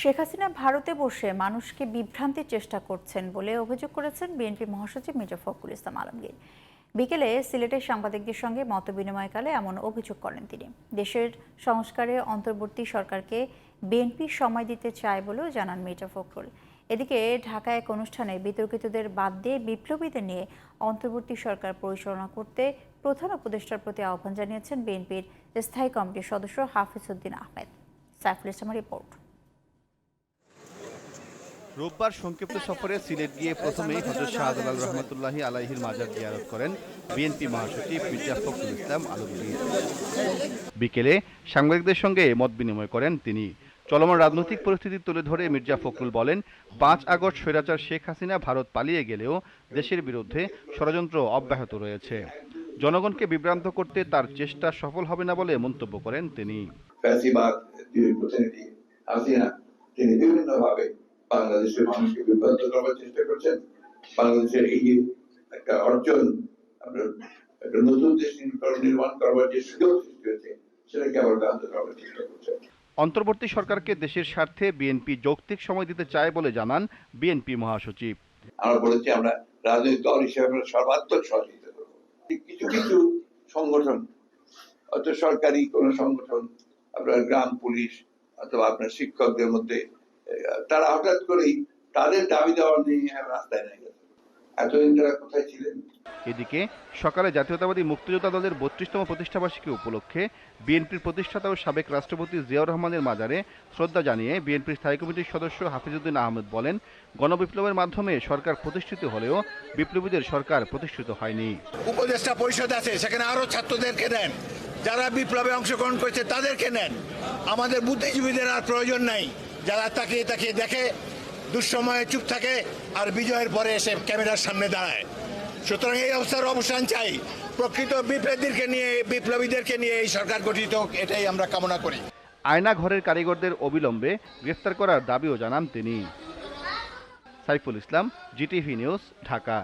শেখ হাসিনা ভারতে বসে মানুষকে বিভ্রান্তির চেষ্টা করছেন বলে অভিযোগ করেছেন বিএনপি মহাসচিব মির্জা ফখরুল ইসলাম আলমগীর। বিকেলে সিলেটের সাংবাদিকদের সঙ্গে মতবিনিময়কালে এমন অভিযোগ করেন তিনি। দেশের সংস্কারে অন্তর্বর্তী সরকারকে বিএনপি সময় দিতে চায় বলেও জানান মির্জা ফখরুল। এদিকে ঢাকায় এক অনুষ্ঠানে বিতর্কিতদের বাদ দিয়ে বিপ্লবীদের নিয়ে অন্তর্বর্তী সরকার পরিচালনা করতে প্রধান উপদেষ্টার প্রতি আহ্বান জানিয়েছেন বিএনপির স্থায়ী কমিটির সদস্য হাফিজ উদ্দিন আহমেদ। সাইফুল ইসলামের রিপোর্ট। রোববার সংক্ষিপ্ত সফরে সিলেট গিয়ে প্রথমেই হজরত শাহজালাল রহমতুল্লাহি আলাইহির মাজার জিয়ারত করেন বিএনপি মহাসচিব মির্জা ফখরুল ইসলাম আলমগীর। বিকেলে সাংবাদিকদের সঙ্গে মত বিনিময় করেন তিনি। চলমান রাজনৈতিক পরিস্থিতি তুলে ধরে মির্জা ফখরুল বলেন, পাঁচ আগস্ট স্বৈরাচার শেখ হাসিনা ভারত পালিয়ে গেলেও দেশের বিরুদ্ধে ষড়যন্ত্র অব্যাহত রয়েছে। জনগণকে বিভ্রান্ত করতে তার চেষ্টা সফল হবে না বলে মন্তব্য করেন তিনি। তিনি বিভিন্ন ভাবে বাংলাদেশের মানুষকে বিভ্রান্ত করার চেষ্টা করছেন। বাংলাদেশের এই যে একটা অর্জন আপনার একটা নতুন দেশ নির্মাণ- করবার যে সুযোগ সৃষ্টি হয়েছে সেটাকে আবার ব্যাহত করার চেষ্টা করছেন। অন্তর্বর্তী সরকারকে দেশের স্বার্থে বিএনপি যৌক্তিক সময় দিতে চায় বলে জানান বিএনপি মহাসচিব। আমরা বলেছি আমরা রাজনৈতিক দল হিসেবে আমরা সর্বাত্মক সহযোগিতা করব। কিছু কিছু সংগঠন অত সরকারি কোন সংগঠন আপনার গ্রাম পুলিশ অথবা আপনার শিক্ষকদের মধ্যে তারা হঠাৎ করেই তাদের দাবি দেওয়া নিয়ে রাস্তায় নেমে গেছে এতদিন তারা কোথায় ছিলেন? এদিকে সকালে জাতীয়তাবাদী মুক্তিযোদ্ধা দলের বত্রিশতম প্রতিষ্ঠাবার্ষিকী উপলক্ষে বিএনপির প্রতিষ্ঠাতা ও সাবেক রাষ্ট্রপতি জিয়াউর রহমানের মাজারে শ্রদ্ধা জানিয়ে বিএনপির স্থায়ী কমিটির সদস্য হাফিজউদ্দিন আহমেদ বলেন গণবিপ্লবের মাধ্যমে সরকার প্রতিষ্ঠিত হলেও বিপ্লবীদের সরকার প্রতিষ্ঠিত হয়নি। উপদেষ্টা পরিষদ আছে সেখানে আরও ছাত্রদেরকে নেন যারা বিপ্লবে অংশগ্রহণ করেছে তাদেরকে নেন। আমাদের বুদ্ধিজীবীদের আর প্রয়োজন নাই। যারা তাকিয়ে তাকিয়ে দেখে, দুঃসময়ে চুপ থাকে আর বিজয়ের পরে এসে ক্যামেরার সামনে দাঁড়ায়। সুতরাং এই অবস্থার অবসান চাই। প্রকৃত বিপ্লবীদেরকে নিয়ে বিপ্লবীদেরকে নিয়ে এই সরকার গঠিত এটাই আমরা কামনা করি। আয়না ঘরের কারিগরদের অবিলম্বে গ্রেফতার করার দাবিও জানান তিনি। Saiful Islam, GTV news, Dhaka.